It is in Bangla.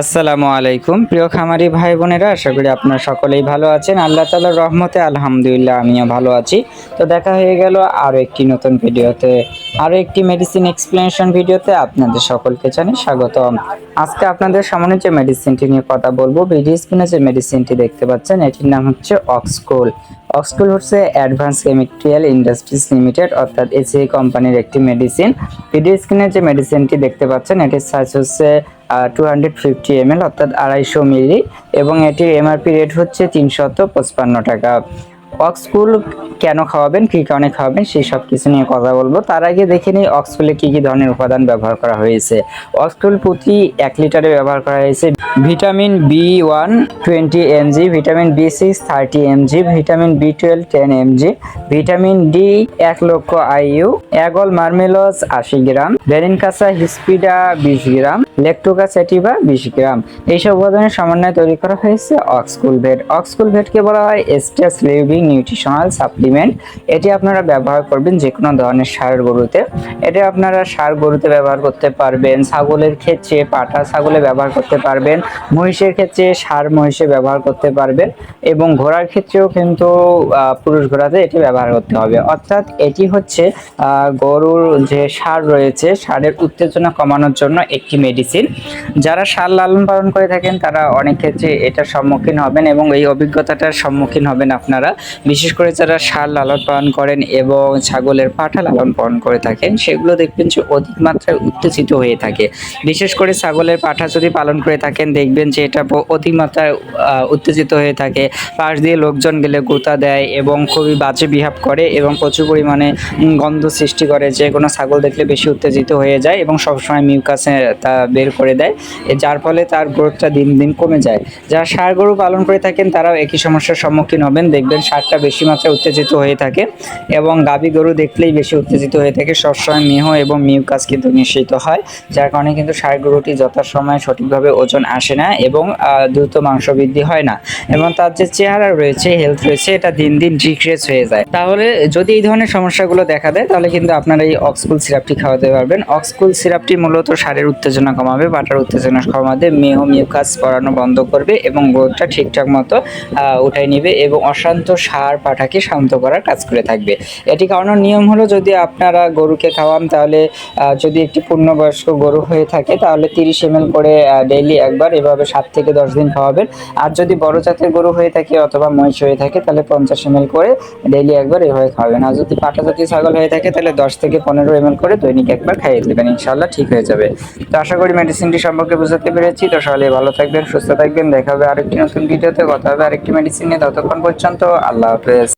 আসসালামু আলাইকুম। প্রিয় খামারি ভাই বোনেরা, আশা করি আপনারা সকলেই ভালো আছেন। আল্লাহ তালার রহমতে আলহামদুলিল্লাহ আমিও ভালো আছি। তো দেখা হয়ে গেল আরও একটি নতুন ভিডিওতে। আরও একটি মেডিসিন এক্সপ্লেনেশন ভিডিওতে আপনাদের সকলকে জানাই স্বাগতম। আজকে আপনাদের সামনে যে মেডিসিনটি নিয়ে কথা বলব ভিডিও স্ক্রিনে যে মেডিসিনটি দেখতে পাচ্ছেন। এটির নাম হচ্ছে অক্সকুল অক্সকুল হচ্ছে অ্যাডভান্স কেমিক্যাল ইন্ডাস্ট্রিজ লিমিটেড, অর্থাৎ এসিআই কোম্পানির একটি মেডিসিন। ভিডিও স্ক্রিনে যে মেডিসিনটি দেখতে পাচ্ছেন, এটির সাইজ হচ্ছে two hundred fifty M L অর্থাৎ আড়াইশো মিলি, এবং এটির এমআরপি রেট হচ্ছে তিনশত পঁচপান্ন টাকা। অক্সকুল কেন খাওয়াবেন, কী কারণে খাওয়াবেন, সেই সব কিছু নিয়ে কথা বলব। তার আগে দেখে নিই অক্সকুলে কী কী ধরনের উপাদান ব্যবহার করা হয়েছে। অক্সকুল প্রতি এক লিটারে ব্যবহার করা হয়েছে vitamin B one twenty MG vitamin B six thirty MG vitamin B twelve ten MG vitamin D এক লক্ষ আইইউ অ্যাগল মার্মেলস আশি গ্রাম ভেরিনকাসা হিসপিডা বিশ গ্রাম, লেকটোকা স্যাটিভা বিশ গ্রাম। এইসব উপাদানের সমন্বয়ে তৈরি করা হয়েছে অক্সকুল ভেট। অক্সকুল ভেটকে বলা হয় এস্টেস লিভিং নিউট্রিশনাল সাপ্লিমেন্ট। এটি আপনারা ব্যবহার করবেন যে কোনো ধরনের সার গরুতে। এটা আপনারা সার গরুতে ব্যবহার করতে পারবেন, ছাগলের ক্ষেত্রে পাটা ছাগলে ব্যবহার করতে পারবেন। মহিষের ক্ষেত্রে সার মহিষে ব্যবহার করতে পারবেন এবং ঘোড়ার ক্ষেত্রেও কিন্তু পুরুষ ঘোড়াতে এটি ব্যবহার করতে হবে। অর্থাৎ এটি হচ্ছে গরুর যে সার রয়েছে, সারের উত্তেজনা কমানোর জন্য একটি মেডিসিন যারা সার লালন পালন করে থাকেন, তারা অনেক ক্ষেত্রে এটার সম্মুখীন হবেন এবং এই অভিজ্ঞতাটার সম্মুখীন হবেন আপনারা। বিশেষ করে যারা সার লালন পালন করেন এবং ছাগলের পাঠা লালন পালন করে থাকেন, সেগুলো দেখবেন যে অধিক মাত্রায় উত্তেজিত হয়ে থাকে। বিশেষ করে ছাগলের পাঠা যদি পালন করে থাকেন দেখবেন যে এটা ব- অধিক মাত্রায় আহ, উত্তেজিত হয়ে থাকে। পাশ দিয়ে লোকজন গেলে গোতা দেয় এবং খুবই বাজে বিহাব করে এবং প্রচুর পরিমাণে গন্ধ সৃষ্টি করে। যে কোনো ছাগল দেখলে বেশি উত্তেজিত হয়ে যায় এবং সবসময় মিউকাসে তা বের করে দেয়। যার ফলে তার গ্রোথটা দিন দিন কমে যায়। যারা ষাঁড় গরু পালন করে থাকেন তারাও একই সমস্যার সম্মুখীন হবেন। দেখবেন ষাঁড়টা বেশি মাত্রায় উত্তেজিত হয়ে থাকে এবং গাভী গরু দেখলেই বেশি উত্তেজিত হয়ে থাকে। সবসময় মেহ এবং মিউকাস কিন্তু নিঃসৃত হয় যার কারণে কিন্তু ষাঁড় গরুটি যথাসময়ে সঠিকভাবে ওজন আসে না এবং দ্রুত মাংস বৃদ্ধি হয় না। এবং তার যে চেহারা রয়েছে হেলথ রয়েছে, এটা দিন দিন ডিক্রেস হয়ে যায়। তাহলে যদি এই ধরনের সমস্যাগুলো দেখা দেয়, তাহলে কিন্তু আপনারা এই অক্সকুল সিরাপটি খাওয়াতে পারবেন। অক্সকুল সিরাপটি মূলত সারের উত্তেজনা কমাবে বাটার উত্তেজনা কমাবে মেহ মিউকাস পড়ানো বন্ধ করবে এবং গ্রোথটা ঠিকঠাক মতো উঠাই নেবে এবং অশান্ত সার পাঠাকে শান্ত করার কাজ করে থাকবে। এটি খাওয়ানোর নিয়ম হলো যদি আপনারা গরুকে খাওয়ান, তাহলে যদি একটি পূর্ণবয়স্ক গরু হয়ে থাকে, তাহলে তিরিশ এম করে ডেইলি একবার এভাবে সাত থেকে দশ দিন খাওয়াবেন। আর যদি বড় জাতের গরু হয়ে থাকে অথবা মহিষ হয়ে থাকে, তাহলে পঞ্চাশ এম করে ডেইলি একবার এভাবে খাওয়াবেন। আর যদি পাটা জাতীয় ছাগল হয়ে থাকে, তাহলে দশ থেকে পনেরো এম করে দৈনিক একবার খাইয়ে দেবেন। ইনশাল্লাহ ঠিক হয়ে যাবে। তো আশা করি মেডিসিনটি সম্পর্কে বুঝতে পেরেছি। তো সকালে ভালো থাকবেন, সুস্থ থাকবেন। দেখা হবে আরেকটি নতুন ভিডিওতে। কথা হবে আরেকটি মেডিসিন নিয়ে। ততক্ষণ পর্যন্ত আল্লাহ হাফেজ।